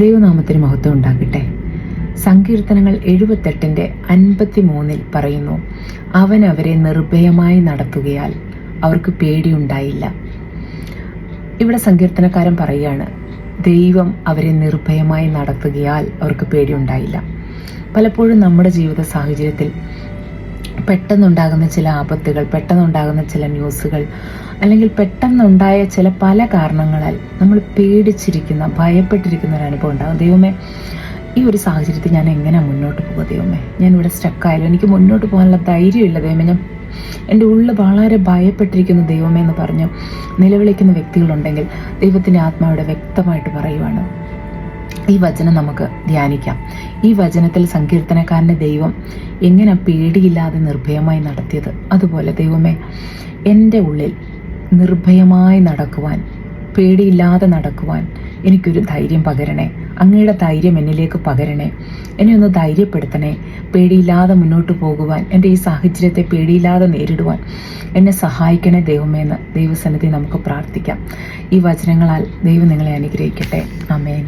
ദൈവനാമത്തിന് മഹത്വം ഉണ്ടാകട്ടെ. സങ്കീർത്തനങ്ങൾ എഴുപത്തെട്ടിന്റെ അൻപത്തി മൂന്നിൽ പറയുന്നു അവൻ അവരെ നിർഭയമായി നടത്തുകയാൽ അവർക്ക് പേടിയുണ്ടായില്ല. ഇവിടെ സങ്കീർത്തനക്കാരൻ പറയുകയാണ് ദൈവം അവരെ നിർഭയമായി നടത്തുകയാൽ അവർക്ക് പേടിയുണ്ടായില്ല. പലപ്പോഴും നമ്മുടെ ജീവിത സാഹചര്യത്തിൽ പെട്ടെന്നുണ്ടാകുന്ന ചില ആപത്തുകൾ പെട്ടെന്നുണ്ടാകുന്ന ചില ന്യൂസുകൾ അല്ലെങ്കിൽ പെട്ടെന്നുണ്ടായ ചില പല കാരണങ്ങളാൽ നമ്മൾ പേടിച്ചിരിക്കുന്ന ഭയപ്പെട്ടിരിക്കുന്ന ഒരു അനുഭവം ഉണ്ടാകും. ദൈവമേ ഈ ഒരു സാഹചര്യത്തിൽ ഞാൻ എങ്ങനെ മുന്നോട്ട് പോകുക ദൈവമേ ഞാൻ ഇവിടെ സ്റ്റക്കായാലും എനിക്ക് മുന്നോട്ട് പോകാനുള്ള ധൈര്യമില്ല. ദൈവമേ ഞാൻ എന്റെ ഉള്ളിൽ വളരെ ഭയപ്പെട്ടിരിക്കുന്ന ദൈവമേ എന്ന് പറഞ്ഞു നിലവിളിക്കുന്ന വ്യക്തികളുണ്ടെങ്കിൽ ദൈവത്തിന്റെ ആത്മാവിടെ പറയുവാണ് ഈ വചനം നമുക്ക് ധ്യാനിക്കാം. ഈ വചനത്തിൽ സങ്കീർത്തനക്കാരന്റെ ദൈവം എങ്ങനെ പേടിയില്ലാതെ നിർഭയമായി നടത്തിയത്? അതുപോലെ ദൈവമേ എന്റെ ഉള്ളിൽ നിർഭയമായി നടക്കുവാൻ പേടിയില്ലാതെ നടക്കുവാൻ എനിക്കൊരു ധൈര്യം പകരണേ. അങ്ങയുടെ ധൈര്യം എന്നിലേക്ക് പകരണേ. എന്നെ ഒന്ന് ധൈര്യപ്പെടുത്തണേ. പേടിയില്ലാതെ മുന്നോട്ട് പോകുവാൻ എന്റെ ഈ സാഹചര്യത്തെ പേടിയില്ലാതെ നേരിടുവാൻ എന്നെ സഹായിക്കണേ ദൈവമേ എന്ന് ദൈവസന്നിധി നമുക്ക് പ്രാർത്ഥിക്കാം. ഈ വചനങ്ങളാൽ ദൈവം നിങ്ങളെ അനുഗ്രഹിക്കട്ടെ. അമേൻ